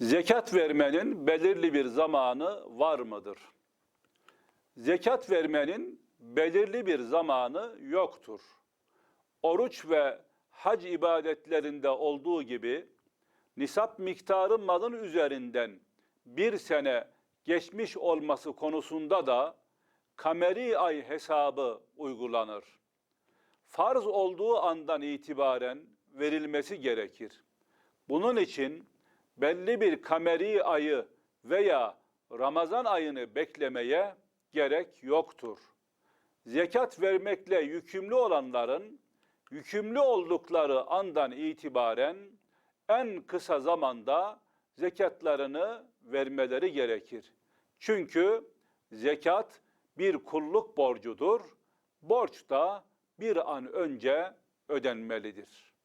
Zekat vermenin belirli bir zamanı var mıdır? Zekat vermenin belirli bir zamanı yoktur. Oruç ve hac ibadetlerinde olduğu gibi nisap miktarı malın üzerinden bir sene geçmiş olması konusunda da kameri ay hesabı uygulanır. Farz olduğu andan itibaren verilmesi gerekir. Bunun için belli bir kameri ayı veya Ramazan ayını beklemeye gerek yoktur. Zekat vermekle yükümlü olanların yükümlü oldukları andan itibaren en kısa zamanda zekatlarını vermeleri gerekir. Çünkü zekat bir kulluk borcudur. Borç da bir an önce ödenmelidir.